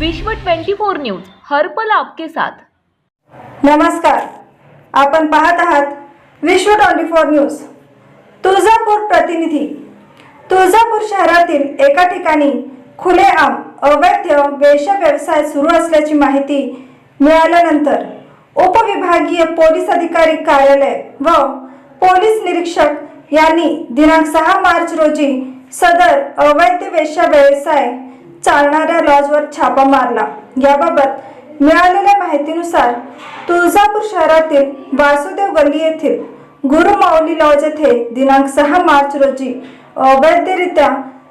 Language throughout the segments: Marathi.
विश्व 24 न्यूज हर्पल आपके साथ. नमस्कार. आपण पाहत आहात विश्व ट्वेंटी फोर न्यूज. तुळजापूर प्रतिनिधी. तुळजापूर शहरातील एका ठिकाणी खुलेआम अवैध वेश व्यवसाय सुरू असल्याची माहिती मिळाल्यानंतर उपविभागीय पोलीस अधिकारी कार्यालय व पोलीस निरीक्षक यांनी दिनांक सहा मार्च रोजी सदर अवैध वेश्या व्यवसाय चालणाऱ्या लॉजवर छापा मारला. याबाबत मिळालेल्या माहितीनुसार तुळजापूर शहरातील वासुदेव गल्ली येथील गुरु माऊली लॉज येथे दिनांक सहा मार्च रोजी अवैधरित्या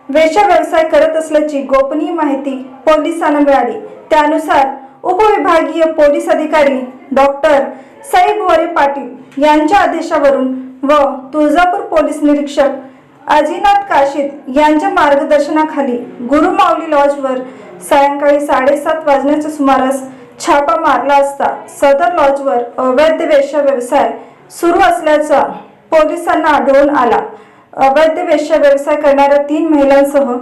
वेशा व्यवसाय करत असल्याची गोपनीय माहिती पोलिसांना मिळाली. त्यानुसार उपविभागीय पोलीस अधिकारी डॉक्टर साई भोरे पाटील यांच्या आदेशावरून व तुळजापूर पोलीस निरीक्षक अजिनाथ काशीद यांच्या मार्गदर्शनाखाली गुरुमाऊली लॉजवर सायंकाळी साडेसात वाजण्याच्या सुमारास छापा मारला असता सदर लॉजवर अवैध वेश्या व्यवसाय सुरू असल्याचा पोलिसांना आढळून आला. अवैध वेश्या व्यवसाय करणाऱ्या तीन महिलांसह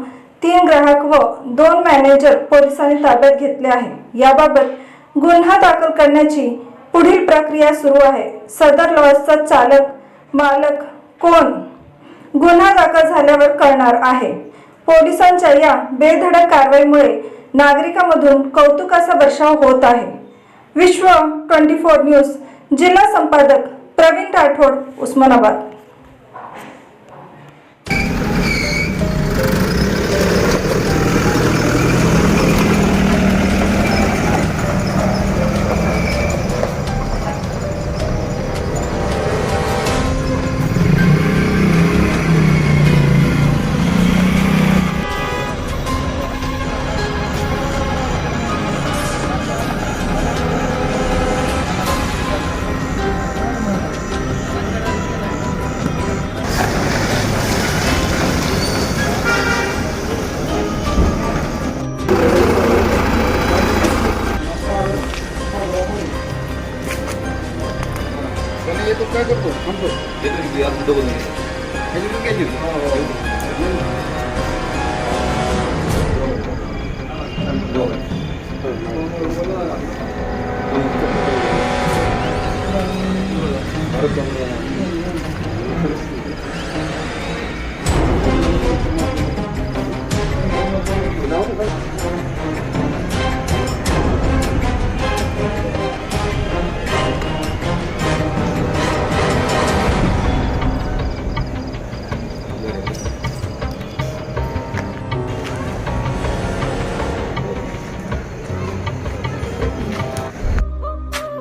तीन ग्राहक व दोन मॅनेजर पोलिसांनी ताब्यात घेतले आहे. याबाबत गुन्हा दाखल करण्याची पुढील प्रक्रिया सुरू आहे. सदर लॉजचा चालक मालक कोण? गुन्हा दाखल झाल्यावर करणार आहे. पोलिसांच्या या बेधडक कारवाईमुळे नागरिकांमधून कौतुकाचा वर्षाव होत आहे. विश्व ट्वेंटी फोर न्यूज जिल्हा संपादक प्रवीण राठोड उस्मानाबाद. त्याला येतो काय करतो म्हणतो ह्याच्यातून काय घेतो